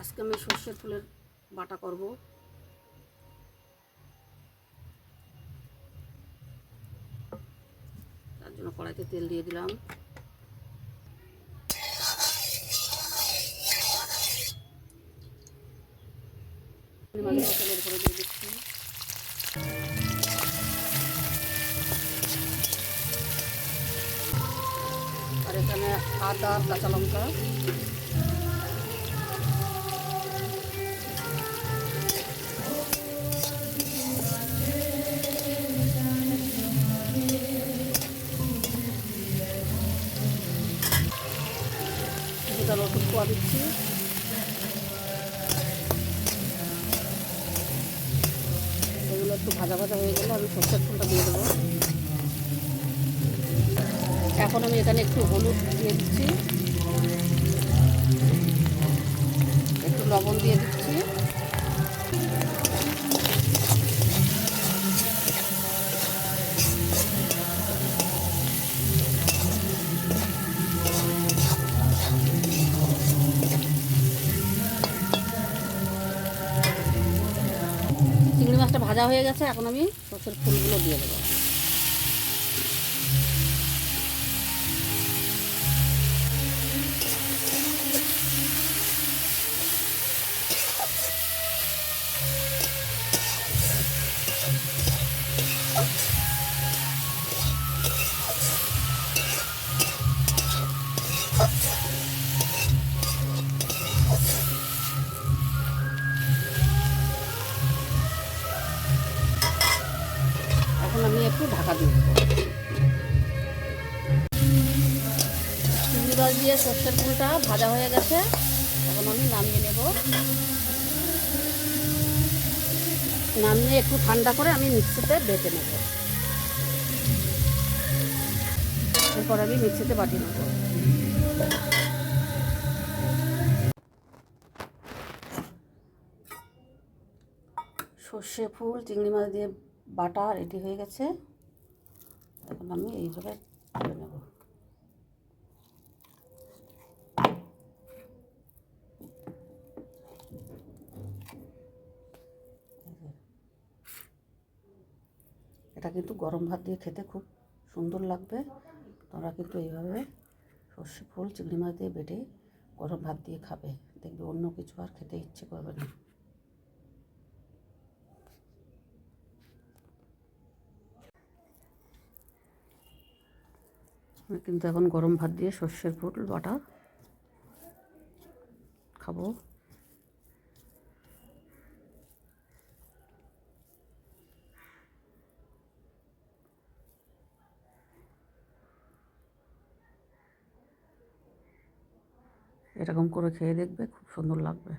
আজকে আমি সর্ষের ফুলের বাটা করব। তার জন্য কড়াইতে তেল দিয়ে দিলাম। তেলের দিয়ে আর এখানে আদা, কাঁচা লঙ্কা কিছুটা রসুন কোয়া দিচ্ছি। এগুলো একটু ভাজা ভাজা হয়ে গেলে আমি সরষের ফুলটা দিয়ে দেবো। এখন আমি এখানে একটু হলুদ দিয়ে দিচ্ছি। একটু লবণ দিয়ে দিচ্ছি। চিংড়ি মাছটা ভাজা হয়ে গেছে এখন আমি সর্ষের ফুলগুলো দিয়ে দেবো। এখন আমি একটু ঢাকা দিয়ে দেবো। চিংড়ি মাছ দিয়ে সর্ষের ফুলটা ভাজা হয়ে গেছে, এখন আমি নামিয়ে নেব। নামিয়ে একটু ঠান্ডা করে আমি মিক্সিতে বেটে নেব। এরপর আমি মিক্সিতে বাটি নেব। সর্ষে ফুল, চিংড়ি মাছ দিয়ে বাটা রেডি হয়ে গেছে। এখন আমি এইভাবে তুলে নেব। এটা কিন্তু গরম ভাত দিয়ে খেতে খুব সুন্দর লাগবে। তোমরা কিন্তু এইভাবে সর্ষে ফুল, চিংড়ি মাছ দিয়ে বেটে গরম ভাত দিয়ে খাবে। দেখবে অন্য কিছু আর খেতে ইচ্ছে করবে না। কিন্তু এখন গরম ভাত দিয়ে সর্ষের ফুল বাটা খাব। এরকম করে খেয়ে দেখবে, খুব সুন্দর লাগবে।